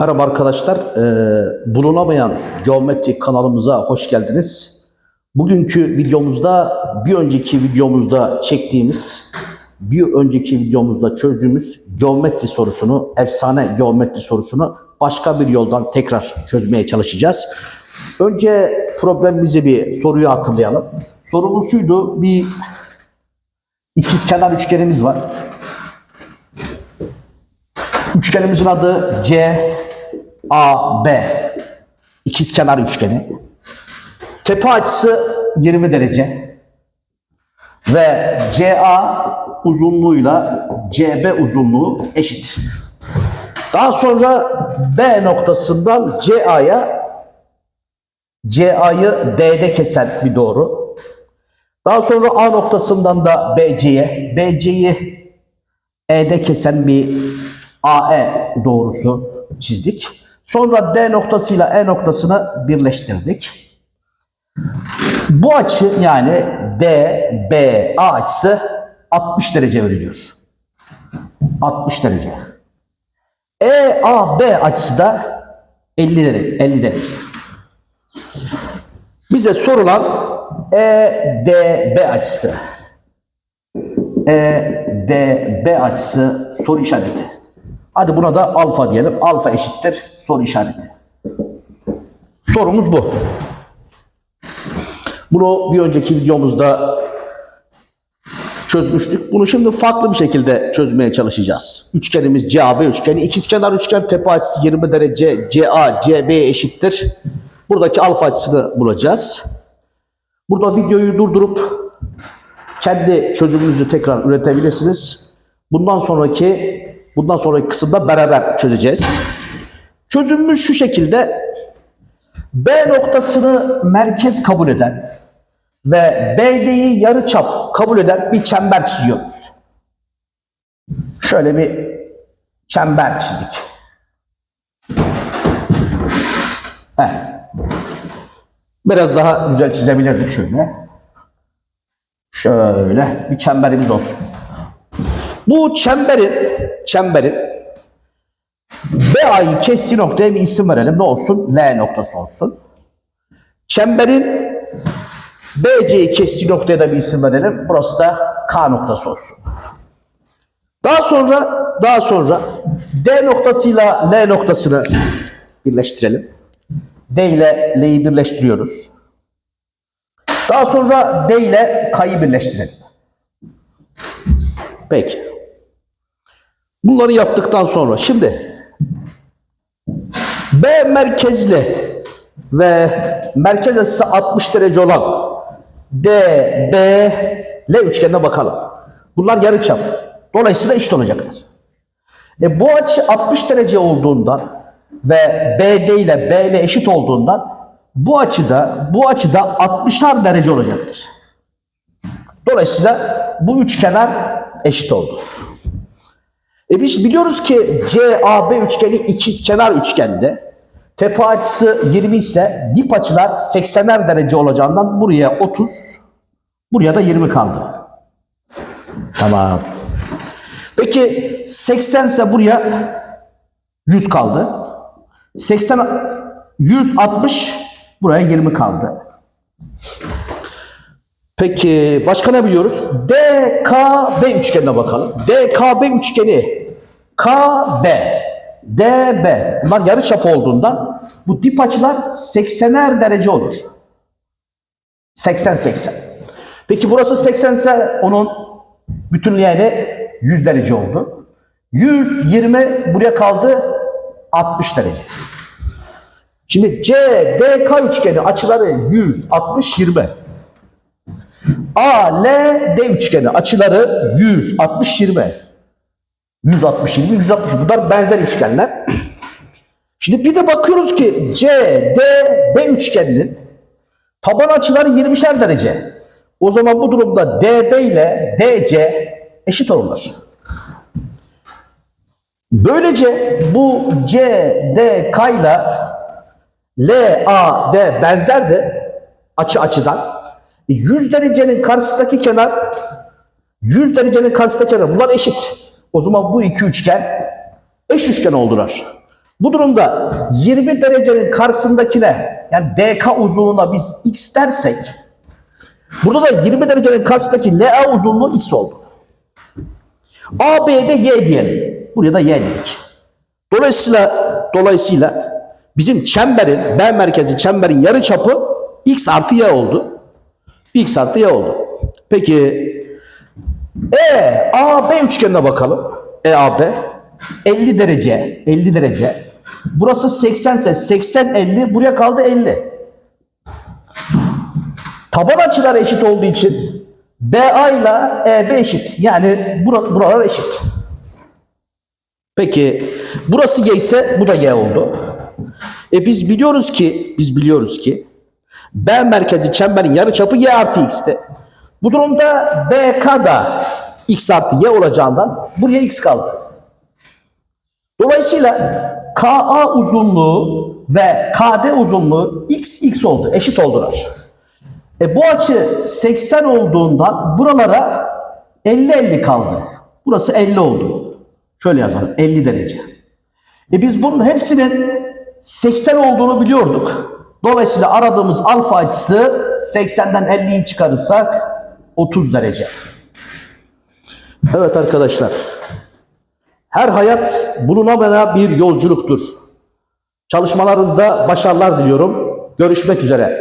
Merhaba arkadaşlar, Ee, bulunamayan geometri kanalımıza hoş geldiniz. Bugünkü videomuzda bir önceki videomuzda çektiğimiz, bir önceki videomuzda çözdüğümüz geometri sorusunu, efsane geometri sorusunu başka bir yoldan tekrar çözmeye çalışacağız. Önce problemimizi bir soruyu hatırlayalım. Sorumuz şuydu, bir ikizkenar üçgenimiz var. Üçgenimizin adı C, A, B. İkizkenar üçgeni. Tepe açısı 20 derece. Ve CA uzunluğuyla CB uzunluğu eşit. Daha sonra B noktasından CA'ya CA'yı D'de kesen bir doğru. Daha sonra A noktasından da BC'ye, BC'yi E'de kesen bir AE doğrusu çizdik. Sonra D noktasıyla E noktasını birleştirdik. Bu açı yani DBA açısı 60 derece veriliyor. 60 derece. EAB açısı da 50 derece. 50 derece. Bize sorulan EDB açısı. EDB açısı soru işareti. Hadi buna da alfa diyelim. Alfa eşittir soru işareti. Sorumuz bu. Bunu bir önceki videomuzda çözmüştük. Bunu şimdi farklı bir şekilde çözmeye çalışacağız. Üçgenimiz CAB üçgeni. İkizkenar üçgen tepe açısı 20 derece CA CB eşittir. Buradaki alfa açısını bulacağız. Burada videoyu durdurup kendi çözümünüzü tekrar üretebilirsiniz. Bundan sonraki bundan sonraki kısımda beraber çözeceğiz. Çözümümüz şu şekilde. B noktasını merkez kabul eden ve BD'yi yarıçap kabul eden bir çember çiziyoruz. Şöyle bir çember çizdik. Evet. Biraz daha güzel çizebilirdik şöyle. Şöyle bir çemberimiz olsun. Bu çemberin çemberin BA'yı kestiği noktaya bir isim verelim. Ne olsun? L noktası olsun. Çemberin BC'yi kestiği noktaya da bir isim verelim. Burası da K noktası olsun. Daha sonra daha sonra D noktasıyla L noktasını birleştirelim. D ile L'yi birleştiriyoruz. Daha sonra D ile K'yı birleştirelim. Peki. Bunları yaptıktan sonra şimdi B merkezli ve merkez açısı 60 derece olan D, B, L üçgenine bakalım. Bunlar yarıçap. Dolayısıyla eşit olacaklar. E bu açı 60 derece olduğundan ve BD ile B ile eşit olduğundan bu açıda bu açıda 60'ar derece olacaktır. Dolayısıyla bu üçkenar eşit oldu. E biz biliyoruz ki CAB üçgeni ikizkenar üçgende. Tepe açısı 20 ise dip açılar 80'er derece olacağından buraya 30, buraya da 20 kaldı. Tamam. Peki 80 ise buraya 100 kaldı. 80 160 buraya 20 kaldı. Peki başka ne biliyoruz? DKB üçgenine bakalım. DKB üçgeni KB, DB bunlar yarıçap olduğundan bu dip açılar 80'er derece olur. 80 80. Peki burası 80 ise onun bütünleyeni 100 derece oldu. 120 buraya kaldı 60 derece. Şimdi CDK üçgeni açıları 100, 60, 20. ALD üçgeni açıları 100, 60, 20. 160, 20, 160. Bunlar benzer üçgenler. Şimdi bir de bakıyoruz ki CDB üçgeninin taban açıları 20'şer derece. O zaman bu durumda DB ile DC eşit olurlar. Böylece bu CDK ile LAD benzerdi açı açıdan. E, 100 derecenin karşısındaki kenar 100 derecenin karşısındaki kenar bunlar eşit. O zaman bu iki üçgen eş üçgen oldular. Bu durumda 20 derecenin karşısındakine yani DK uzunluğuna biz x dersek burada da 20 derecenin karşısındaki LA uzunluğu x oldu. AB'de y diyelim. Buraya da y dedik. Dolayısıyla dolayısıyla bizim çemberin B merkezi çemberin yarıçapı x artı y oldu. X artı y oldu. Peki E A B üçgenine bakalım. E A B 50 derece, 50 derece. Burası 80 ise 80 50 buraya kaldı 50. Taban açılar eşit olduğu için BA ile EB eşit. Yani bura, buralar eşit. Peki burası y ise bu da y oldu. E biz biliyoruz ki biz biliyoruz ki B merkezi çemberin yarıçapı y artı x'ti. Bu durumda BK da x artı y olacağından buraya x kaldı. Dolayısıyla KA uzunluğu ve KD uzunluğu x x oldu. Eşit oldular. E bu açı 80 olduğundan buralara 50-50 kaldı. Burası 50 oldu. Şöyle yazalım 50 derece. E biz bunun hepsinin 80 olduğunu biliyorduk. Dolayısıyla aradığımız alfa açısı 80'den 50'yi çıkarırsak 30 derece. Evet arkadaşlar. Her hayat bulunamayan bir yolculuktur. Çalışmalarınızda başarılar diliyorum. Görüşmek üzere.